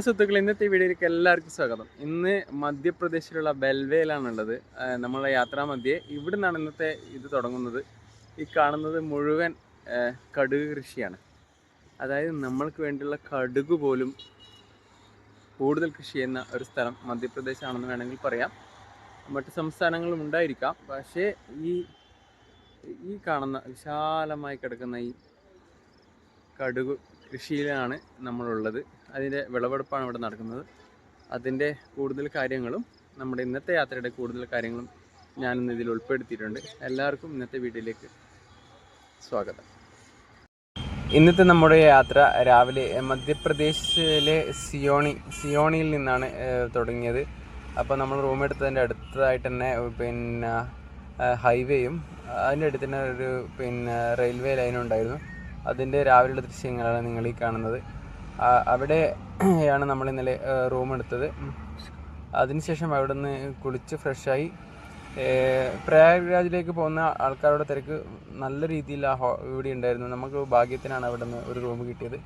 Hello സുഹൃത്തുക്കൾ ഇന്നത്തെ വീഡിയോയിലേക്ക് എല്ലാവർക്കും സ്വാഗതം. ഇന്ന് മധ്യപ്രദേശിലുള്ള ബെൽവേയിലാണുള്ളത് ആ, നമ്മളെ യാത്രാ മധ്യേ. ഇവിടെ നിന്നാണ് ഇന്നത്തെ ഇത് തുടങ്ങുന്നത്. ഈ കാണുന്നത് മുഴുവൻ കടുക് കൃഷിയാണ്. അതായത് നമ്മൾക്ക് വേണ്ടിയുള്ള കടുക് പോലും കൂടുതൽ കൃഷി ചെയ്യുന്ന ഒരു സ്ഥലം മധ്യപ്രദേശാണെന്ന് വേണമെങ്കിൽ പറയാം. മറ്റ് സംസ്ഥാനങ്ങളും ഉണ്ടായിരിക്കാം. പക്ഷേ ഈ ഈ കാണുന്ന വിശാലമായി കിടക്കുന്ന ഈ കടുക് കൃഷിയിലാണ് നമ്മളുള്ളത്. അതിന്റെ വിളവെടുപ്പാണ് ഇവിടെ നടക്കുന്നത്. അതിന്റെ കൂടുതൽ കാര്യങ്ങളും നമ്മുടെ ഇന്നത്തെ യാത്രയുടെ കൂടുതൽ കാര്യങ്ങളും ഞാനിന്ന് ഇതിൽ ഉൾപ്പെടുത്തിയിട്ടുണ്ട്. എല്ലാവർക്കും ഇന്നത്തെ വീട്ടിലേക്ക് സ്വാഗതം. ഇന്നത്തെ നമ്മുടെ യാത്ര രാവിലെ മധ്യപ്രദേശിലെ സിയോണി സിയോണിയിൽ നിന്നാണ് തുടങ്ങിയത്. അപ്പോൾ നമ്മൾ റൂം എടുത്തതിന്റെ അടുത്തതായിട്ട് തന്നെ പിന്നെ ഹൈവേയും അതിന്റെ അടുത്ത് തന്നെ ഒരു പിന്നെ റെയിൽവേ ലൈനും ഉണ്ടായിരുന്നു. അതിന്റെ രാവിലെയുള്ള ദൃശ്യങ്ങളാണ് നിങ്ങൾ ഈ കാണുന്നത്. അവിടെയാണ് നമ്മൾ ഇന്നലെ റൂം എടുത്തത്. അതിനുശേഷം അവിടെ നിന്ന് കുളിച്ച് ഫ്രഷായി പ്രയാഗ്രാജിലേക്ക് പോകുന്ന ആൾക്കാരുടെ തിരക്ക് നല്ല രീതിയിൽ ആ ഹോ ഇവിടെ ഉണ്ടായിരുന്നു. നമുക്ക് ഭാഗ്യത്തിനാണ് അവിടെ നിന്ന് ഒരു റൂം കിട്ടിയത്.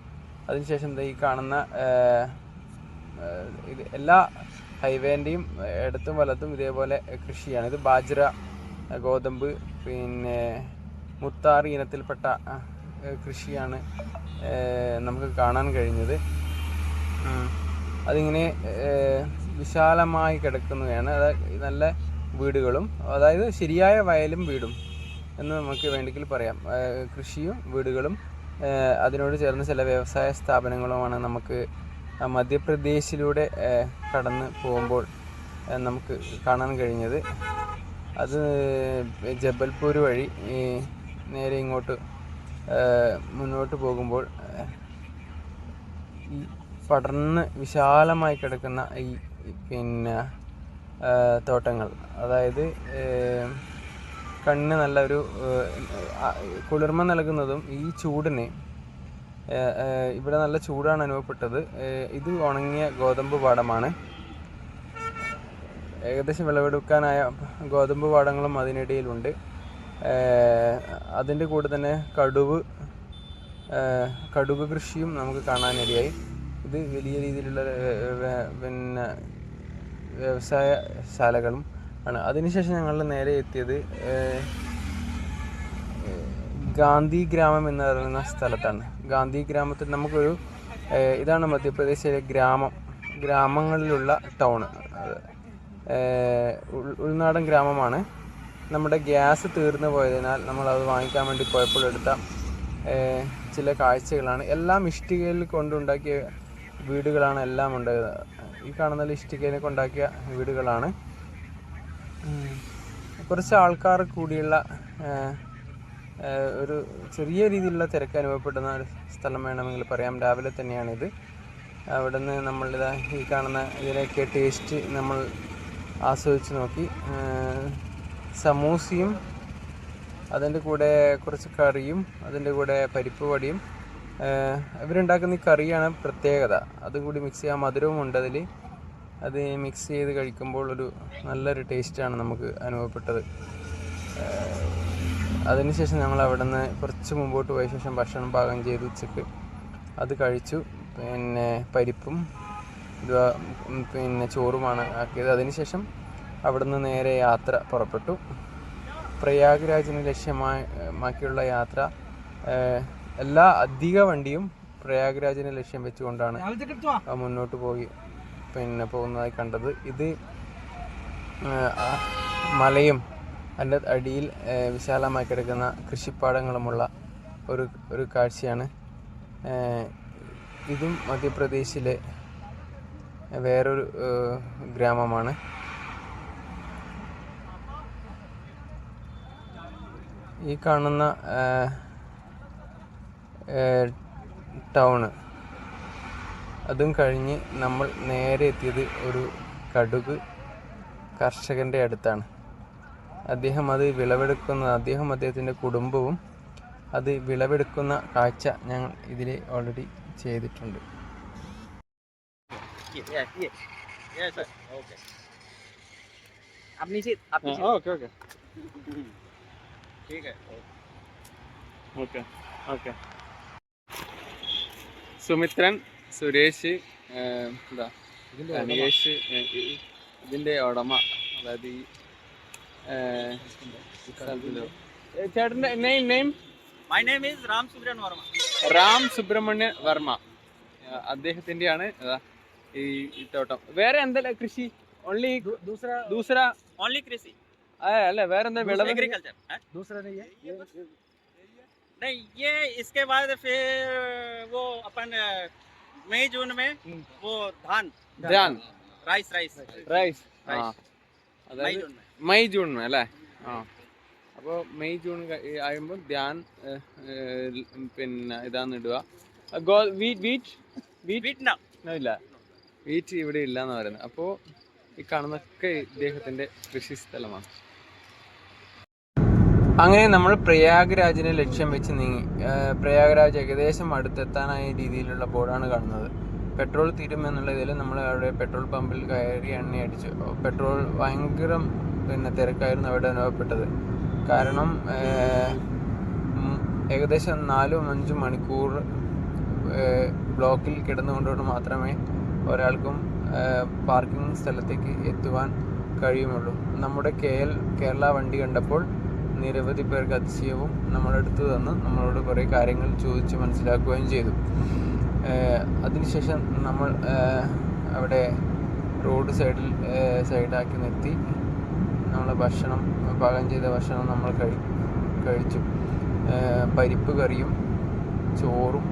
അതിനുശേഷം ഈ കാണുന്ന ഇത് എല്ലാ ഹൈവേന്റെയും ഇടത്തും വലത്തും ഇതേപോലെ കൃഷിയാണ്. ഇത് ബാജ്ര ഗോതമ്പ് പിന്നെ മുത്താറി ഇനത്തിൽപ്പെട്ട കൃഷിയാണ് നമുക്ക് കാണാൻ കഴിഞ്ഞത്. അതിങ്ങനെ വിശാലമായി കിടക്കുന്നതാണ്. അതായത് നല്ല വീടുകളും അതായത് ശരിയായ വയലും വീടും എന്ന് നമുക്ക് വേണ്ടെങ്കിൽ പറയാം. കൃഷിയും വീടുകളും അതിനോട് ചേർന്ന് ചില വ്യവസായ സ്ഥാപനങ്ങളുമാണ് നമുക്ക് മധ്യപ്രദേശിലൂടെ കടന്ന് പോകുമ്പോൾ നമുക്ക് കാണാൻ കഴിഞ്ഞത്. അത് ജബൽപൂർ വഴി നേരെ ഇങ്ങോട്ട് മുന്നോട്ട് പോകുമ്പോൾ ഈ പടർന്ന് വിശാലമായി കിടക്കുന്ന ഈ പിന്നെ തോട്ടങ്ങൾ. അതായത് കണ്ണിന് നല്ലൊരു കുളിർമ നൽകുന്നതും ഈ ചൂടിന് ഇവിടെ നല്ല ചൂടാണ് അനുഭവപ്പെട്ടത്. ഇത് ഉണങ്ങിയ ഗോതമ്പ് പാടമാണ്. ഏകദേശം വിളവെടുക്കാനായ ഗോതമ്പ് പാടങ്ങളും അതിനിടയിലുണ്ട്. അതിന്റെ കൂടെ തന്നെ കടുവ് കടുവ് കൃഷിയും നമുക്ക് കാണാനിടയായി ഇത് വലിയ രീതിയിലുള്ള പിന്നെ വ്യവസായ ശാലകളും ആണ്. അതിനുശേഷം ഞങ്ങൾ നേരെ എത്തിയത് ഗാന്ധി ഗ്രാമം എന്ന് പറയുന്ന സ്ഥലത്താണ്. ഗാന്ധി ഗ്രാമത്തിൽ നമുക്കൊരു ഇതാണ് മധ്യപ്രദേശിലെ ഗ്രാമം ഗ്രാമങ്ങളിലുള്ള ടൗണ് ഉൾനാടൻ ഗ്രാമമാണ്. നമ്മുടെ ഗ്യാസ് തീർന്നു പോയതിനാൽ നമ്മൾ അത് വാങ്ങിക്കാൻ വേണ്ടി പോയപ്പോൾ എടുത്ത ചില കാഴ്ചകളാണ്. എല്ലാം ഇഷ്ടികയിൽ കൊണ്ടുണ്ടാക്കിയ വീടുകളാണ് എല്ലാം ഉണ്ടായത്. ഈ കാണുന്ന ഇഷ്ടികയിൽ കൊണ്ടാക്കിയ വീടുകളാണ്. കുറച്ച് ആൾക്കാർ കൂടിയുള്ള ഒരു ചെറിയ രീതിയിലുള്ള തിരക്ക് അനുഭവപ്പെടുന്ന ഒരു സ്ഥലം വേണമെങ്കിൽ പറയാം. രാവിലെ തന്നെയാണിത്. അവിടെ നിന്ന് നമ്മളിതാ ഈ കാണുന്ന ഇതിനൊക്കെ ടേസ്റ്റ് നമ്മൾ ആസ്വദിച്ച് നോക്കി. സമൂസയും അതിന്റെ കൂടെ കുറച്ച് കറിയും അതിന്റെ കൂടെ പരിപ്പ് വടിയും. ഇവരുണ്ടാക്കുന്ന ഈ കറിയാണ് പ്രത്യേകത. അതും കൂടി മിക്സ് ചെയ്യാൻ മധുരവും ഉണ്ട് അതിൽ അത് മിക്സ് ചെയ്ത് കഴിക്കുമ്പോൾ ഒരു നല്ലൊരു ടേസ്റ്റാണ് നമുക്ക് അനുഭവപ്പെട്ടത്. അതിനുശേഷം ഞങ്ങൾ അവിടെ നിന്ന് കുറച്ച് മുമ്പോട്ട് പോയ ശേഷം ഭക്ഷണം പാകം ചെയ്ത് ഉച്ചയ്ക്ക് അത് കഴിച്ചു. പിന്നെ പരിപ്പും പിന്നെ ചോറുമാണ് ആക്കിയത്. അതിനുശേഷം അവിടുന്ന് നേരെ യാത്ര പുറപ്പെട്ടു. പ്രയാഗ്രാജിന് ലക്ഷ്യമാക്കിയുള്ള യാത്ര എല്ലാ അധിക വണ്ടിയും പ്രയാഗ്രാജിനെ ലക്ഷ്യം വെച്ചുകൊണ്ടാണ് മുന്നോട്ട് പോയി പിന്നെ പോകുന്നതായി കണ്ടത്. ഇത് മലയും അതിന്റെ അടിയിൽ വിശാലമായി കിടക്കുന്ന കൃഷിപ്പാടങ്ങളുമുള്ള ഒരു ഒരു കാഴ്ചയാണ്. ഇതും മധ്യപ്രദേശിലെ വേറൊരു ഗ്രാമമാണ്. ഈ കാണുന്ന ടൗണ്. അതും കഴിഞ്ഞ് നമ്മൾ നേരെ എത്തിയത് ഒരു കടുക് കർഷകന്റെ അടുത്താണ്. അദ്ദേഹം അത് വിളവെടുക്കുന്ന അദ്ദേഹം അദ്ദേഹത്തിന്റെ കുടുംബവും അത് വിളവെടുക്കുന്ന കാഴ്ച ഞങ്ങൾ ഇതിൽ ഓൾറെഡി ചെയ്തിട്ടുണ്ട്. আপনি ठीक है ഓക്കെ ഓക്കെ സുമിത്രൻ സുരേഷ് ഏഹ്, എന്താ അനികേഷ് ഏഹ്, ഈ- ഇതിന്റെ ഉടമ അതായത് ഈ ഏഹ്, സ്ഥലത്തിലെ- ഏഹ്, ചേട്ടന്റെ name name My name is Ram Subramanian Verma. Ram Subrahmanya Varma ഏഹ്, അദ്ദേഹത്തിന്റെയാണ് ഇതാ ഈ ഈ തോട്ടം വേറെ എന്തല്ല കൃഷി ഓൺലി ദൂസര Only Krishi. ആ, അല്ല വേറെ എന്താ വിളവ് Agriculture. हाँ? नहीं ये इसके बाद फिर वो अपन अ, मई जून में वो धान ധ്യാൻ राइस राइस റൈസ് ആ Rice. मई അതായത് जून में മെയ് ജൂൺ അല്ലേ ആ അപ്പോൾ മെയ് ജൂൺ ആകുമ്പോൾ ധ്യാൻ ഏഹ്, ഏഹ്, പിന്നെ ഇതാന്ന് ഇടുക go wheat wheat wheat Wheat now. ഇല്ല വീറ്റ് ഇവിടെ ഇല്ല എന്ന് പറയുന്നത് അപ്പോൾ ഈ കാണുന്നൊക്കെ ഇദ്ദേഹത്തിൻ്റെ കൃഷി സ്ഥലമാണ് അങ്ങനെ നമ്മൾ പ്രയാഗ്രാജിനെ ലക്ഷ്യം വെച്ച് നീങ്ങി. പ്രയാഗ്രാജ് ഏകദേശം അടുത്തെത്താനായ രീതിയിലുള്ള ബോർഡാണ് കാണുന്നത്. പെട്രോൾ തീരുമെന്നുള്ള ഇതിൽ നമ്മൾ അവിടെ പെട്രോൾ പമ്പിൽ കയറി എണ്ണ അടിച്ചു പെട്രോൾ ഭയങ്കര പിന്നെ തിരക്കായിരുന്നു അവിടെ അനുഭവപ്പെട്ടത്. കാരണം ഏകദേശം നാലും അഞ്ചും മണിക്കൂർ ബ്ലോക്കിൽ കിടന്നുകൊണ്ടുകൊണ്ട് മാത്രമേ ഒരാൾക്കും പാർക്കിംഗ് സ്ഥലത്തേക്ക് എത്തുവാൻ കഴിയുമുള്ളൂ നമ്മുടെ കെ എൽ കേരള വണ്ടി കണ്ടപ്പോൾ നിരവധി പേർക്ക് അതിശയവും നമ്മളെടുത്ത് തന്ന് നമ്മളോട് കുറേ കാര്യങ്ങൾ ചോദിച്ച് മനസ്സിലാക്കുകയും ചെയ്തു. അതിനുശേഷം നമ്മൾ അവിടെ റോഡ് സൈഡിൽ സൈഡാക്കി നിർത്തി. നമ്മൾ ഭക്ഷണം പാകം ചെയ്ത ഭക്ഷണം നമ്മൾ കഴി കഴിച്ചു. പരിപ്പ് കറിയും ചോറും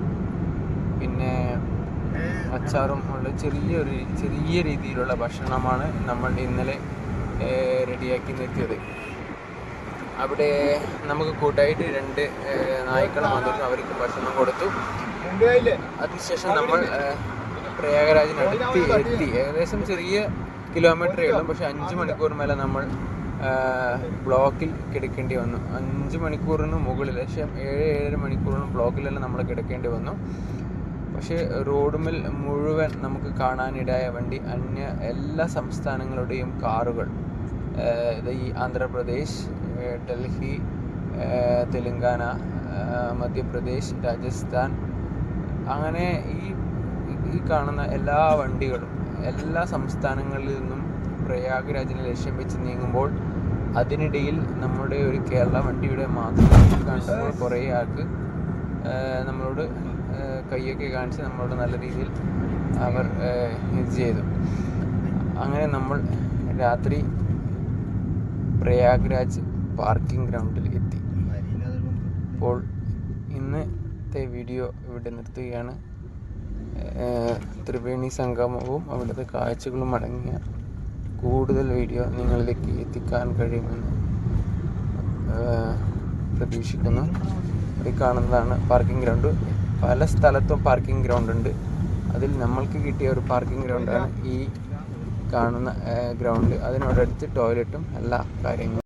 പിന്നെ അച്ചാറും ഉള്ള ചെറിയൊരു ചെറിയ രീതിയിലുള്ള ഭക്ഷണമാണ് നമ്മൾ ഇന്നലെ റെഡിയാക്കി നിർത്തിയത്. അവിടെ നമുക്ക് കൂട്ടായിട്ട് രണ്ട് നായ്ക്കളെ വന്നിരുന്നു. അവർക്ക് ഭക്ഷണം കൊടുത്തു. അതിനുശേഷം നമ്മൾ പ്രയാഗരാജിനടുത്ത് എത്തി. ഏകദേശം ചെറിയ കിലോമീറ്ററേ ഉള്ളൂ. പക്ഷെ അഞ്ച് മണിക്കൂർ മേലെ നമ്മൾ ബ്ലോക്കിൽ കിടക്കേണ്ടി വന്നു. അഞ്ച് മണിക്കൂറിന് മുകളിൽ പക്ഷേ ഏഴ് ഏഴര മണിക്കൂറിന് ബ്ലോക്കിലെല്ലാം നമ്മൾ കിടക്കേണ്ടി വന്നു. പക്ഷേ റോഡുമിൽ മുഴുവൻ നമുക്ക് കാണാനിടയായ വണ്ടി അന്യ എല്ലാ സംസ്ഥാനങ്ങളുടെയും കാറുകൾ ഈ ആന്ധ്രാപ്രദേശ് ഡൽഹി തെലങ്കാന മധ്യപ്രദേശ് രാജസ്ഥാൻ. അങ്ങനെ ഈ ഈ കാണുന്ന എല്ലാ വണ്ടികളും എല്ലാ സംസ്ഥാനങ്ങളിൽ നിന്നും പ്രയാഗ്രാജിനെ ലക്ഷ്യം വെച്ച് നീങ്ങുമ്പോൾ അതിനിടയിൽ നമ്മുടെ ഒരു കേരള വണ്ടിയുടെ മാത്രം കുറേ ആൾക്ക് നമ്മളോട് കൈയൊക്കെ കാണിച്ച് നമ്മളോട് നല്ല രീതിയിൽ അവർ ഇത് ചെയ്തു. അങ്ങനെ നമ്മൾ രാത്രി പ്രയാഗ്രാജ് പാർക്കിംഗ് ഗ്രൗണ്ടിൽ എത്തി. അപ്പോൾ ഇന്നത്തെ വീഡിയോ ഇവിടെ നിർത്തുകയാണ്. ത്രിവേണി സംഗമവും അവിടുത്തെ കാഴ്ചകളും അടങ്ങിയ കൂടുതൽ വീഡിയോ നിങ്ങളിലേക്ക് എത്തിക്കാൻ കഴിയുമെന്ന് പ്രതീക്ഷിക്കുന്നു. ഈ കാണുന്നതാണ് പാർക്കിംഗ് ഗ്രൗണ്ട്. പല സ്ഥലത്തും പാർക്കിംഗ് ഗ്രൗണ്ട് ഉണ്ട്. അതിൽ നമ്മൾക്ക് കിട്ടിയ ഒരു പാർക്കിംഗ് ഗ്രൗണ്ടാണ് ഈ കാണുന്ന ഗ്രൗണ്ട്. അതിനോടടുത്ത് ടോയ്ലറ്റും എല്ലാ കാര്യങ്ങളും